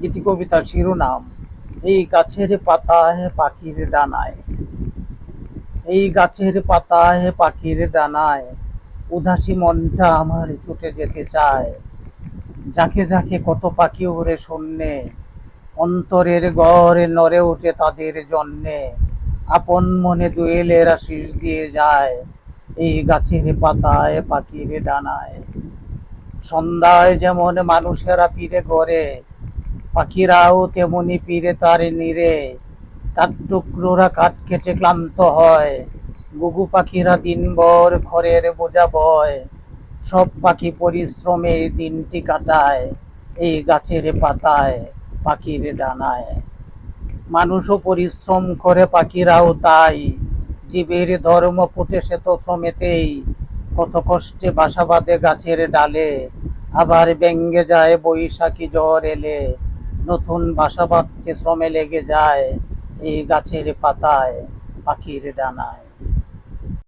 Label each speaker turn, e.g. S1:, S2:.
S1: যেটি কবিতার শিরোনাম, এই গাছের পাতায় পাখির ডানায়, এই গাছের পাতায় পাখির ডানায়, উদাসী মনটা আমার ছুটে যেতে চায়। ঝাঁকে ঝাঁকে কত পাখি উড়ে শূন্যে অন্তরের গড়ে নড়ে ওঠে তাদের জন্যে। আপন মনে দোয়েলের আশিস দিয়ে যায়, এই গাছের পাতায় পাখির ডানায়। সন্ধ্যায় যেমন মানুষেরা পিড়ে ঘরে পাখিরাও তেমনি পিড়ে তার নিরে। কাঠ টুকরোরা কাঠ কেটে ক্লান্ত হয়। গুগু পাখিরা দিনভর ঘরের বোঝা বয়। সব পাখি পরিশ্রমে দিনটি কাটায় এই গাছের পাতায়, পাখির ডানায়। মানুষও পরিশ্রম করে, পাখিরাও তাই। জীবের ধর্ম ফুটে সে তো শ্রমেতেই কত কষ্টে বাসা বাঁধে গাছের ডালে। আবার ব্যঙ্গে যায় বৈশাখী জ্বর এলে। নতুন বাসা বাঁধতে শ্রমে লেগে যায় এই গাছের পাতায় পাখির ডানায়।